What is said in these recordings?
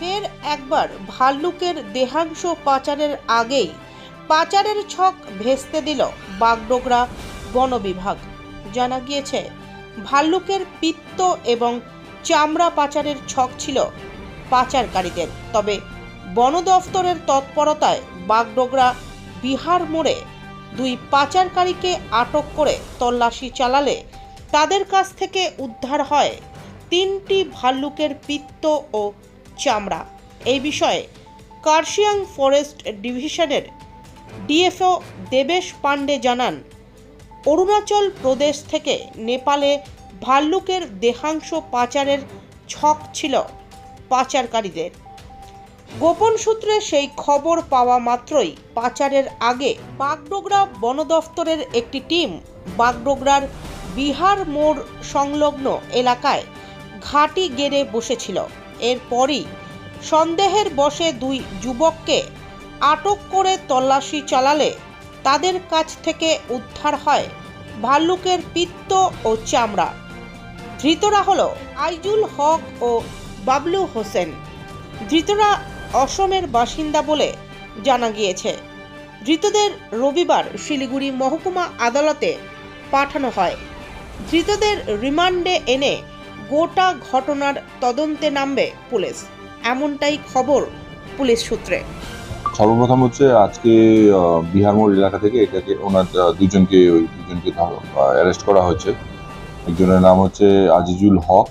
ফের একবার ভাল্লুকের দেহাংশ পাচারের আগেই পাচারের ছক ভেস্তে দিল বাগডোগরা বন বিভাগ জানা গিয়েছে, ভাল্লুকের পিত্ত এবং চামড়া পাচারের ছক ছিল পাচারকারীদের। তবে বন দফতরের তৎপরতায় বাগডোগরা বিহার মোড়ে দুই পাচারকারীকে আটক করে তল্লাশি চালালে তাদের কাছ থেকে উদ্ধার হয় তিনটি ভাল্লুকের পিত্ত ও চামড়া। এই বিষয়ে কার্শিয়াং ফরেস্ট ডিভিশনের ডিএফও দেবেশ পাণ্ডে জানান, অরুণাচল প্রদেশ থেকে নেপালে ভাল্লুকের দেহাংশ পাচারের ছক ছিল পাচারকারীদের। গোপন সূত্রে সেই খবর পাওয়া মাত্রই পাচারের আগে বাগডোগরা বন দফতরের একটি টিম বাগডোগরার বিহার মোড় সংলগ্ন এলাকায় ঘাঁটি গেড়ে বসেছিল। এরপরই সন্দেহের বশে দুই যুবককে আটক করে তল্লাশি চালালে তাদের কাছ থেকে উদ্ধার হয় ভাল্লুকের পিত্ত ও চামড়া। ধৃতরা হল আইজুল হক ও বাবলু হোসেন। ধৃতরা অসমের বাসিন্দা বলে জানা গিয়েছে। ধৃতদের রবিবার শিলিগুড়ি মহকুমা আদালতে পাঠানো হয়। ধৃতদের রিমান্ডে এনে গোটা ঘটনার তদন্তে নামবে পুলিশ। এমনটাই খবর পুলিশ সূত্রে। সর্বপ্রথম হচ্ছে আজকে বিহার মোড় এলাকা থেকে এটাকে ওনার দুজনকে, ওই দুজনকে অ্যারেস্ট করা হয়েছে। একজনের নাম হচ্ছে Azizul Haque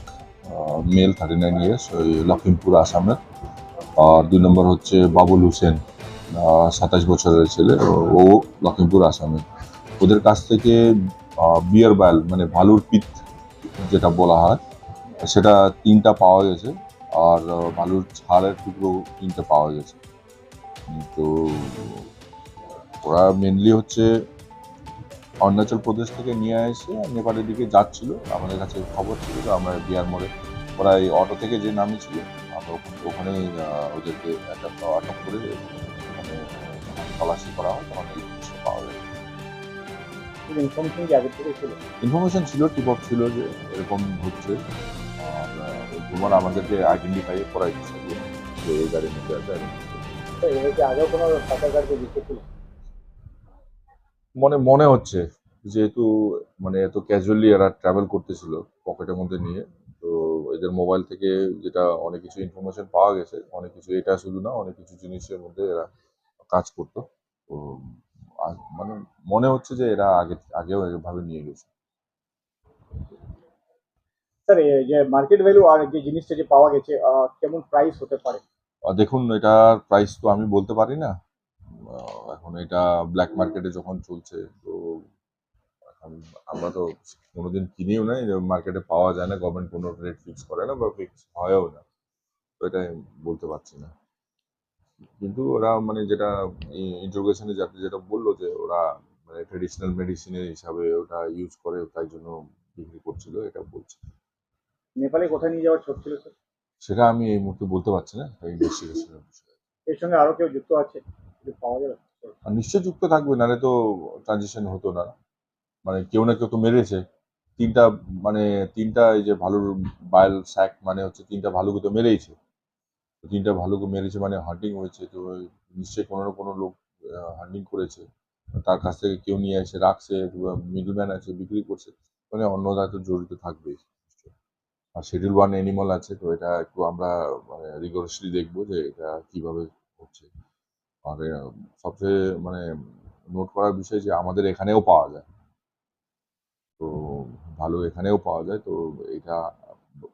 male thirty nine years ওই লখিমপুর আসামের। আর দুই নম্বর হচ্ছে বাবুল হোসেন সাতাশ বছরের ছেলে, ও- লখিমপুর আসামের। ওদের কাছ থেকে বিয়ার বাইল মানে ভালুর পিত, যেটা বলা হয় সেটা তিনটা পাওয়া গেছে আর আহ, ভালুর ছালের টুকরো তিনটা পাওয়া গেছে। তো ওরা মেনলি হচ্ছে অরুণাচল প্রদেশ থেকে নিয়ে এসে নেপালের দিকে যাচ্ছিল। আমাদের কাছে খবর ছিল যে আমরা বিহার মোড়ে ওরা এই অটো থেকে যে নামিয়েছিল আমরা ওখানে ওদেরকে একটা আটক করে ওখানে তল্লাশি করা হয় তখন এই জিনিসটা পাওয়া যায়। ইনফরমেশন ছিল? টিপ অফ ছিল যে এরকম হচ্ছে। তোমার আমাদেরকে আইডেন্টিফাই করাই দিচ্ছে যে এই গাড়ির মধ্যে আছে আর আগেও কোনো মনে মনে হচ্ছে যেহেতু মানে এত ক্যাজুয়ালি এরা ট্রাভেল করতেছিল পকেটের মধ্যে নিয়ে তো এদের মোবাইল থেকে যেটা অনেক কিছু ইনফরমেশন পাওয়া গেছে অনেক কিছু এটা শুধু না অনেক কিছু জিনিসের মধ্যে এরা কাজ করতো। তো মানে মনে হচ্ছে যে এরা আগে আগেও এভাবে নিয়ে গেছে। স্যার যে মার্কেট ভ্যালু আর যে জিনিসটা যে পাওয়া গেছে কেমন প্রাইস হতে পারে? দেখুন এটার প্রাইস তো আমি বলতে পারি না। এখন এটা ব্ল্যাক মার্কেটে যখন চলছে, তো আমরা তো কোনোদিন কিনিও না মার্কেটে পাওয়া যায় না গভর্নমেন্ট কোনো রেট ফিক্স করে না বা ফিক্স হয়ও না। তো এটা বলতে পারছি না। কিন্তু ওরা মানে যেটা ইন্টারোগেশনে যাতে যেটা বলল যে ওরা মানে ট্রেডিশনাল মেডিসিনের হিসাবে ওটা ইউজ করে, তাই জন্য বিক্রি করছিল, এটা বলছে। নেপালে কোথায় নিয়ে যাওয়ার ছোট ছিল স্যার সেটা আমি এই মুহূর্তে বলতে পারছি না ইনভেস্টিগেশনের বিষয়ে। এর সঙ্গে আরও কেউ যুক্ত আছে? কিছু পাওয়া যাবে? আর নিশ্চয় যুক্ত থাকবে নাহলে তো ট্রানজিশন হতো না। মানে কেউ না কেউ তো মেরেছে। তিনটা মানে তিনটা এই যে ভালুর বায়াল স্যাক মানে হচ্ছে তিনটা ভালুকে তো মেরেইছে। তিনটা ভালুকে মেরেছে মানে হান্টিং হয়েছে তো নিশ্চয়ই কোনো না কোনো লোক হান্টিং করেছে। তার কাছ থেকে কেউ নিয়ে এসে রাখছে মিডলম্যান আছে বিক্রি করছে। মানে অন্যরা তো জড়িত থাকবেই। আর শিডিউল ওয়ান অ্যানিমাল আছে তো এটা একটু আমরা মানে রিগোরাসলি দেখব যে এটা কীভাবে হচ্ছে। আর সবচেয়ে মানে নোট করার বিষয় যে আমাদের এখানেও পাওয়া যায়। তো ভালো এখানেও পাওয়া যায় তো এটা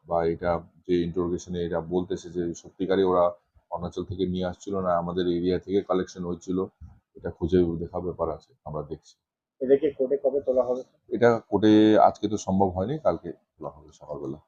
বা এটা যে ইন্টারোগেশনে এটা বলতেছে যে সত্যিকারই ওরা অরুণাচল থেকে নিয়ে আসছিল না আমাদের এরিয়া থেকে কালেকশন হয়েছিল এটা খুঁজে দেখা ব্যাপার আছে আমরা দেখছি। এদেরকে কোর্টে কবে তোলা হবে? এটা কোর্টে আজকে তো সম্ভব হয়নি কালকে তোলা হবে সকালবেলা।